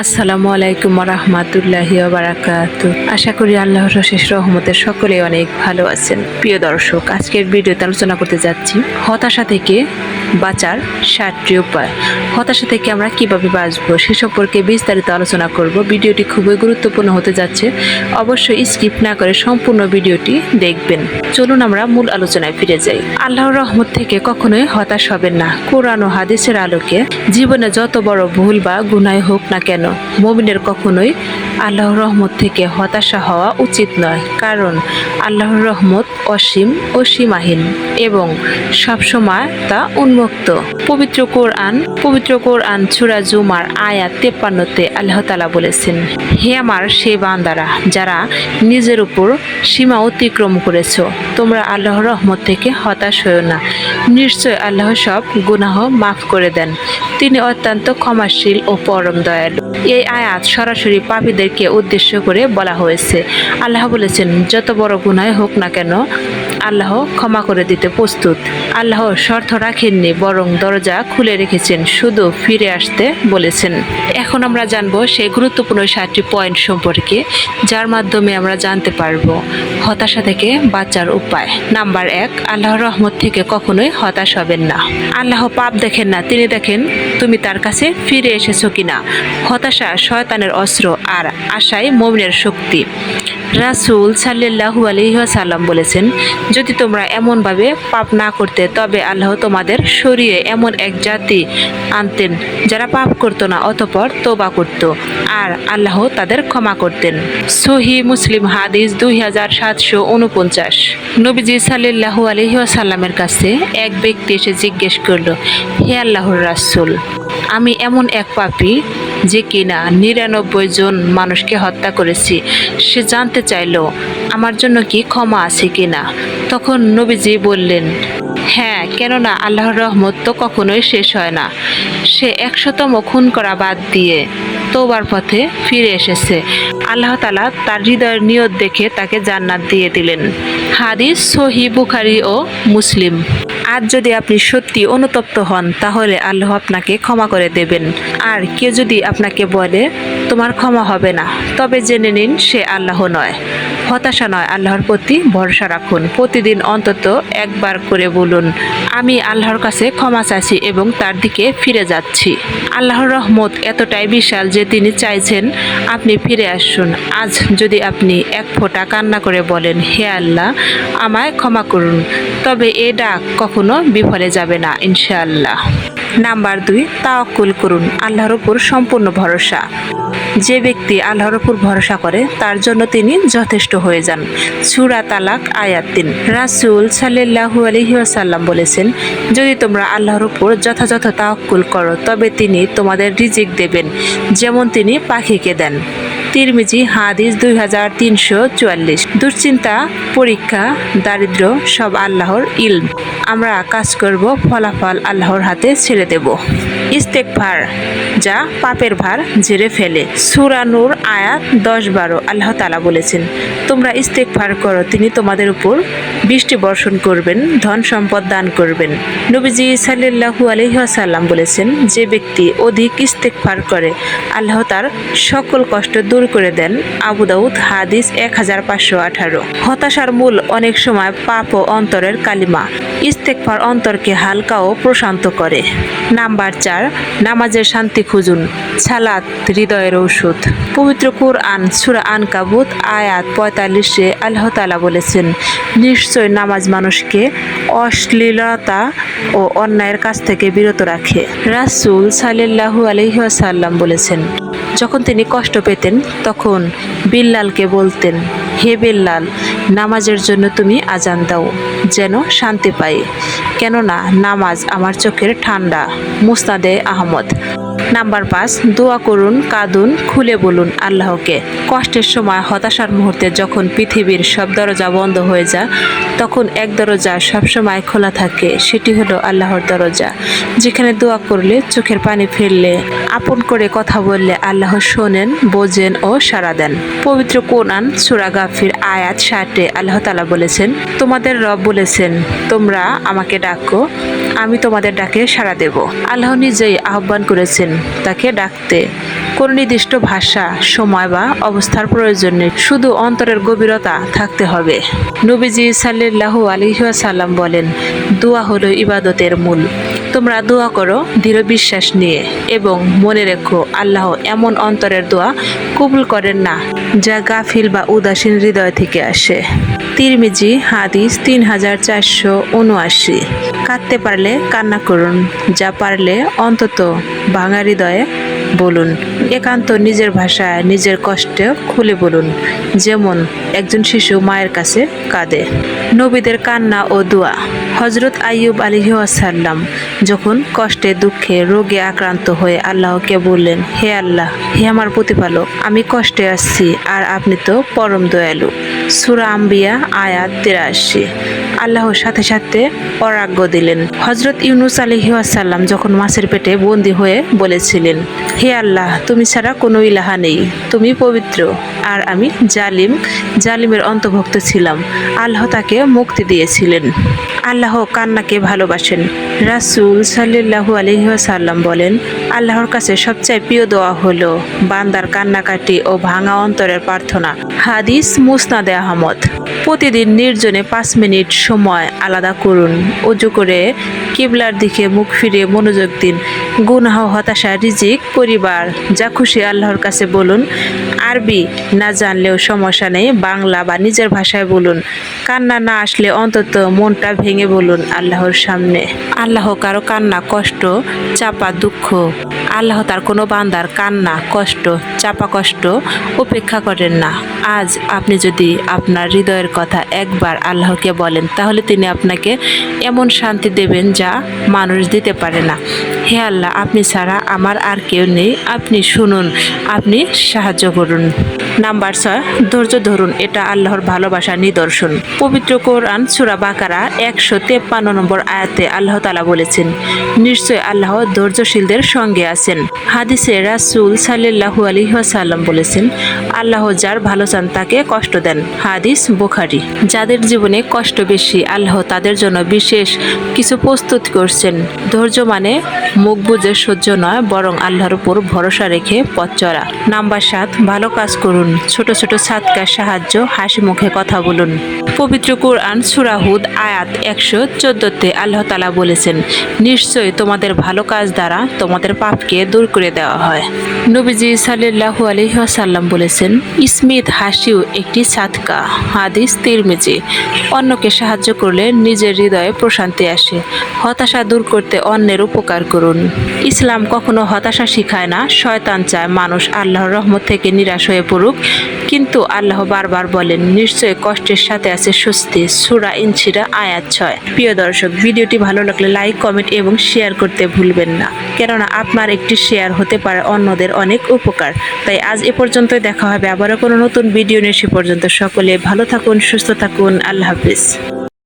আসসালামু আলাইকুম রহমাতুল্লাহি বারাকাত আশা করি আল্লাহর শেষ রহমতের সকলে অনেক ভালো আছেন। প্রিয় দর্শক, আজকের ভিডিওতে আলোচনা করতে যাচ্ছি হতাশা থেকে বাঁচার সাতটি উপায়। হতাশা থেকে আমরা কীভাবে বাঁচবো সে সম্পর্কে বিস্তারিত আলোচনা করব। ভিডিওটি খুবই গুরুত্বপূর্ণ হতে যাচ্ছে। অবশ্যই স্কিপ না করে সম্পূর্ণ ভিডিওটি দেখবেন। চলুন আমরা মূল আলোচনায় ফিরে যাই। আল্লাহর রহমত থেকে কখনোই হতাশ হবেন না। কোরআন ও হাদিসের আলোকে জীবনে যত বড় ভুল বা গুনায় হোক না কেন মমিনের কখনোই আল্লাহর রহমত থেকে হতাশা হওয়া উচিত নয়। কারণ আল্লাহর রহমত অসীম ও সীমাহীন এবং সবসময় তা উন্মুক্ত। পবিত্র কোরআন পবিত্র কোরআন সুরা জুমার আয়াত তেপ্পান্নতে আল্লাহ তালা বলেছেন, হে আমার সে বান্দারা, যারা নিজের উপর সীমা অতিক্রম করেছ, তোমরা আল্লাহর রহমত থেকে হতাশ হয়েও না। নিশ্চয় আল্লাহ সব গুনাহ মাফ করে দেন। তিনি অত্যন্ত ক্ষমাশীল ও পরম দয়ালু। এই আয়াত সরাসরি পাপীদেরকে উদ্দেশ্য করে বলা হয়েছে। আল্লাহ বলেছেন, যত বড় গুনায় হোক না কেন, আল্লাহ ক্ষমা করে দিতে প্রস্তুত। আল্লাহ শর্ত রাখেননি, বরং দরজা খুলে রেখেছেন, শুধু ফিরে আসতে বলেছেন। এখন আমরা জানব সেই গুরুত্বপূর্ণ সাতটি পয়েন্ট সম্পর্কে, যার মাধ্যমে আমরা জানতে পারব হতাশা থেকে বাঁচার উপায়। নাম্বার এক, আল্লাহর রহমত থেকে কখনোই হতাশ হবেন না। আল্লাহ পাপ দেখেন না, তিনি দেখেন তুমি তার কাছে ফিরে এসেছ কিনা। হতাশা, শয়তানের অস্ত্র আর আশাই মমিনের শক্তি। রাসুল সাল্লাহু আলহিহাসাল্লাম বলেছেন, যদি তোমরা এমনভাবে পাপ না করতে, তবে আল্লাহ তোমাদের সরিয়ে এমন এক জাতি আনতেন যারা পাপ করতো না, অতপর তোবা করত আর আল্লাহ তাদের ক্ষমা করতেন। সহি মুসলিম হাদিস দুই হাজার সাতশো উনপঞ্চাশ। নবীজি সাল্লাহু আলহিহাসাল্লামের কাছে এক ব্যক্তি এসে জিজ্ঞেস করল, হে আল্লাহর রাসুল, আমি এমন এক পাপী যে কিনা নিরানব্বই জন মানুষকে হত্যা করেছি, সে জানতে চাইলো, আমার জন্য কি ক্ষমা আছে কিনা? তখন নবীজি বললেন হ্যাঁ কেননা আল্লাহর রহমত তো কখনোই শেষ হয় না। সে একশতম খুন করা বাদ দিয়ে তোবার পথে ফিরে এসেছে। আল্লাহ তালা তার হৃদয়ের নিয়ত দেখে তাকে জান্নাত দিয়ে দিলেন। হাদিস সহি বুখারি ও মুসলিম। আজ যদি আপনি সত্যি অনুতপ্ত হন, তাহলে আল্লাহ আপনাকে ক্ষমা করে দেবেন। আর কেউ যদি আপনাকে বলে, তোমার ক্ষমা হবে না, তবে জেনে নিন সে আল্লাহ নয়। হতাশা নয়, আল্লাহর প্রতি ভরসা রাখুন। প্রতিদিন অন্তত একবার করে বলুন, আমি আল্লাহর কাছে ক্ষমা চাইছি এবং তার দিকে ফিরে যাচ্ছি। আল্লাহর রহমত এতটাই বিশাল যে তিনি চাইছেন আপনি ফিরে আসুন। আজ যদি আপনি এক ফোঁটা কান্না করে বলেন, হে আল্লাহ, আমায় ক্ষমা করুন। তবে এ ডাক কখনো বিফলে যাবে না, ইনশাআল্লাহ। নাম্বার দুই, তাওয়াক্কুল করুন, আল্লাহর উপর সম্পূর্ণ ভরসা। যে ব্যক্তি আল্লাহর উপর ভরসা করে, তার জন্য তিনি যথেষ্ট হয়ে যান। সুরা তালাক আয়াত তিন। রাসুল সাল্লাহু আলহিহাসাল্লাম বলেছেন, যদি তোমরা আল্লাহর উপর যথাযথ তাওয়াক্কুল করো, তবে তিনি তোমাদের রিজিক দেবেন, যেমন তিনি পাখিকে দেন। তিরমিজি হাদিস দুই হাজার তিনশো চুয়াল্লিশ। দুশ্চিন্তা, পরীক্ষা দারিদ্র সব আল্লাহর ইলম। আমরা কাজ করব, ফলাফল আল্লাহর হাতে ছেড়ে দেব। ইস্তেকভার যা পাপের ভার ঝেড়ে ফেলে। সুরানুর আয়াত দশ বারো, আল্লাহ তালা বলেছেন, তোমরা ইস্তেকভার করো, তিনি তোমাদের উপর বৃষ্টি বর্ষণ করবেন, ধন সম্পদ দান করবেন। নবীজি সাল্লাহু আলহিহাসাল্লাম বলেছেন, যে ব্যক্তি অধিক ইস্তেকভার করে, আল্লাহ তার সকল কষ্ট দূর করে দেন আবু দাউদ, হাদিস এক হাজার পাঁচশো আঠারো। হতাশার মূল অনেক সময় পাপ ও অন্তরের কালিমা। ইস্তেকফার অন্তরকে হালকা ও প্রশান্ত করে। নাম্বার চার, নামাজের শান্তি খুঁজুন, সালাত, হৃদয়ের ঔষধ। পবিত্র কুরআন, সুরা আন কাবুত আয়াত পঁয়তাল্লিশে আল্লাহ তালা বলেছেন, নিশ্চয় নামাজ মানুষকে অশ্লীলতা ও অন্যায়ের কাছ থেকে বিরত রাখে। রাসুল সাল্লাহু আলহিহাসাল্লাম বলেছেন, যখন তিনি কষ্ট পেতেন তখন বিল্লালকে বলতেন, হে বিল্লাল, নামাজের জন্য তুমি আজান দাও, যেন শান্তি পায় কেননা নামাজ আমার চোখের ঠান্ডা, মুস্তাদে আহমদ। নাম্বার পাঁচ, দোয়া করুন, কাঁদুন, খুলে বলুন আল্লাহকে। কষ্টের সময়, হতাশার মুহূর্তে যখন পৃথিবীর সব দরজা বন্ধ হয়ে যায়, তখন এক দরজা সবসময় খোলা থাকে, সেটি হলো আল্লাহর দরজা, যেখানে দোয়া করলে চোখের পানি ফেললে, আপন করে কথা বললে আল্লাহ শোনেন, বোঝেন ও সাড়া দেন। পবিত্র কোরআন, সুরা গাফির, আয়াত ষাটে আল্লাহ তালা বলেছেন, তোমাদের রব বলেছেন, তোমরা আমাকে ডাকো, আমি তোমাদের ডাকে সাড়া দেব। আল্লাহ নিজেই আহ্বান করেছেন তাকে ডাকতে কোনো নির্দিষ্ট ভাষা, সময় বা অবস্থার প্রয়োজন নেই, শুধু অন্তরের গভীরতা থাকতে হবে। নবীজি সাল্লাল্লাহু আলহিহাসাল্লাম বলেন, দোয়া হলো ইবাদতের মূল। তোমরা দোয়া করো দৃঢ় বিশ্বাস নিয়ে এবং মনে রেখো, আল্লাহ এমন অন্তরের দোয়া কবুল করেন না যা গাফিল বা উদাসীন হৃদয় থেকে আসে। তিরমিজি, হাদিস তিন হাজার চারশো উনআশি। কাঁদতে পারলে কান্না করুন, যা পারলে অন্তত ভাঙা হৃদয়ে বলুন। একান্ত নিজের ভাষায় নিজের কষ্টে খুলে বলুন, যেমন একজন শিশু মায়ের কাছে কাঁদে। নবীদের কান্না ও দোয়া। হজরত আইয়ুব আলিহাসাল্লাম যখন কষ্টে, দুঃখে, রোগে আক্রান্ত হয়ে আল্লাহকে বললেন, হে আল্লাহ, হে আমার প্রতিপালক, আমি কষ্টে আসছি আর আপনি তো পরম দয়ালু। সুরা আম্বিয়া, আয়াত তিরাশি। আল্লাহর সাথে সাথে পরাজ্ঞ দিলেন। হজরত ইউনুস আলিহাসাল্লাম যখন মাছের পেটে বন্দি হয়ে বলেছিলেন, হে আল্লাহ, তুমি ছাড়া কোনো ইলাহা নেই, তুমি পবিত্র আর আমি জালিম, জালিমের অন্তর্ভুক্ত ছিলাম, আল্লাহ তাকে মুক্তি দিয়েছিলেন। আল্লাহ কান্নাকে ভালোবাসেন। রাসূল সাল্লাল্লাহু আলাইহি ওয়াসাল্লাম বলেন, আল্লাহর কাছে সবচেয়ে প্রিয় দোয়া হলো বান্দার কান্নাকাটি ও ভাঙা অন্তরের প্রার্থনা। হাদিস মুসনাদে আহমদ। প্রতিদিন নির্জনে পাঁচ মিনিট সময় আলাদা করুন। উজু করে কিবলার দিকে মুখ ফিরিয়ে মনোযোগ দিন। গুনাহ, হতাশা, রিজিক, পরিবার, যা খুশি আল্লাহর কাছে বলুন। আরবি না জানলেও সমস্যা নেই, বাংলা বা নিজের ভাষায় বলুন। কান্না না আসলে অন্তত মনটা ভেঙে বলুন আল্লাহর সামনে। আল্লাহ কারও কান্না, কষ্ট, চাপা দুঃখ। আল্লাহ তার কোনো বান্দার কান্না, কষ্ট, চাপা কষ্ট উপেক্ষা করেন না। আজ আপনি যদি আপনার হৃদয়ের কথা একবার আল্লাহকে বলেন, তাহলে তিনি আপনাকে এমন শান্তি দেবেন যা মানুষ দিতে পারে না। হে আল্লাহ, আপনি ছাড়া আমার আর কেউ নেই। আপনি শুনুন, আপনি সাহায্য করুন। নাম্বার ছয়, ধৈর্য ধরুন, এটা আল্লাহর ভালোবাসার নিদর্শন। পবিত্র কোরআন সুরা বাকারা একশো তেপ্পান্ন নম্বর আয়াতে আল্লাহ তালা বলেছেন নিশ্চয় আল্লাহ ধৈর্যশীলদের সঙ্গে আছেন। হাদিসে রাসুল সাল্লাহু আলহিহাসাল্লাম বলেছেন, আল্লাহ যার ভালো চান তাকে কষ্ট দেন। হাদিস বুখারি। যাদের জীবনে কষ্ট বেশি, আল্লাহ তাদের জন্য বিশেষ কিছু প্রস্তুত করছেন। ধৈর্য মানে মুখ বুঝে সহ্য নয়, বরং আল্লাহর উপর ভরসা রেখে পথ চলা। নাম্বার সাত, ভালো কাজ করুন। ছোট ছোট সাতকার সাহায্য, হাসি মুখে কথা বলুন। পবিত্র কোরআন সুরাহুদ আয়াত একশো চোদ্দতে আল্লাহ তালা বলেছেন নিশ্চয়ই তোমাদের ভালো কাজ দ্বারা তোমাদের পাপকে দূর করে দেওয়া হয়। নবীজি সাল্লাহু আলহিহাসাল্লাম বলেছেন স্মিত হাসিও একটি সাতকা হাদিস তিরমিজি। অন্যকে সাহায্য করলে নিজের হৃদয়ে প্রশান্তি আসে। হতাশা দূর করতে অন্যের উপকার করুন। ইসলাম কখনো হতাশা শিখায় না, শয়তান চায় মানুষ আল্লাহর রহমত থেকে নিরাশ হয়ে পড়ুক। কিন্তু আল্লাহ বারবার বলেন নিশ্চয় কষ্টের সাথে আছে স্বস্তি। সুরা ইনছিরা আয়াত ছয়। প্রিয় দর্শক, ভিডিওটি ভালো লাগলে লাইক কমেন্ট এবং শেয়ার করতে ভুলবেন না। কেননা আপনার একটি শেয়ার হতে পারে অন্যদের অনেক উপকার। তাই আজ এ পর্যন্তই দেখা হবে। আবারও কোনো নতুন ভিডিও নিয়ে সে পর্যন্ত সকলে ভালো থাকুন, সুস্থ থাকুন। আল্লাহ হাফিজ।